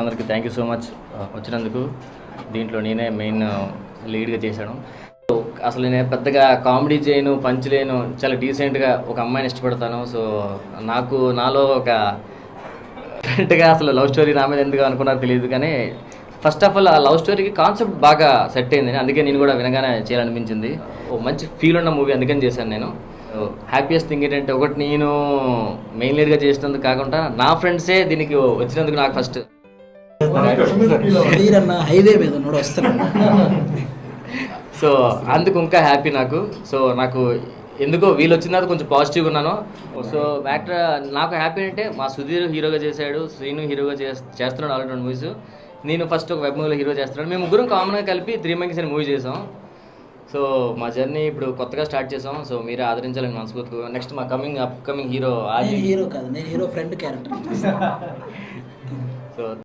అందరికీ thank you so much వచ్చినందుకు. దీంట్లో నేనే మెయిన్ లీడ్గా చేశాను. సో అసలు నేను పెద్దగా కామెడీ చేయను పంచ్ లేను చాలా డీసెంట్గా ఒక అమ్మాయిని ఇష్టపడతాను. సో నాకు నాలో ఒక డైరెక్ట్గా అసలు లవ్ స్టోరీ నా మీద ఎందుకు అనుకున్నారో తెలియదు. కానీ ఫస్ట్ ఆఫ్ ఆల్ ఆ లవ్ స్టోరీకి కాన్సెప్ట్ బాగా సెట్ అయింది. అందుకే నేను కూడా వినగానే చేయాలనిపించింది. ఓ మంచి ఫీల్ ఉన్న మూవీ అందుకని చేశాను నేను. హ్యాపీయెస్ట్ థింగ్ ఏంటంటే ఒకటి నేను మెయిన్ లీడ్గా చేసినందుకు కాకుండా నా ఫ్రెండ్సే దీనికి వచ్చినందుకు నాకు ఫస్ట్ అన్న హైవే మీద ఉన్నాడు వస్తున్నాడు సో అందుకు ఇంకా హ్యాపీ నాకు. సో నాకు ఎందుకో వీళ్ళు వచ్చిన తర్వాత కొంచెం పాజిటివ్గా ఉన్నాను. సో యాక్టర్ నాకు హ్యాపీ అంటే మా సుధీర్ హీరోగా చేశాడు శ్రీను హీరోగా చేస్- చేస్తున్నాడు ఆల్రెడీ రెండు మూవీస్ నేను ఫస్ట్ ఒక వెబ్ మూవీలో హీరో చేస్తున్నాడు మేము ముగ్గురం కామన్గా కలిపి త్రీ మంత్స్ అని మూవీ చేసాం. సో మా జర్నీ ఇప్పుడు కొత్తగా స్టార్ట్ చేసాం. సో మీరే ఆదరించాలని మనస్ఫూర్తిగా నెక్స్ట్ మా coming up coming hero hero కాదు నేను హీరో ఫ్రెండ్ క్యారెక్టర్ సో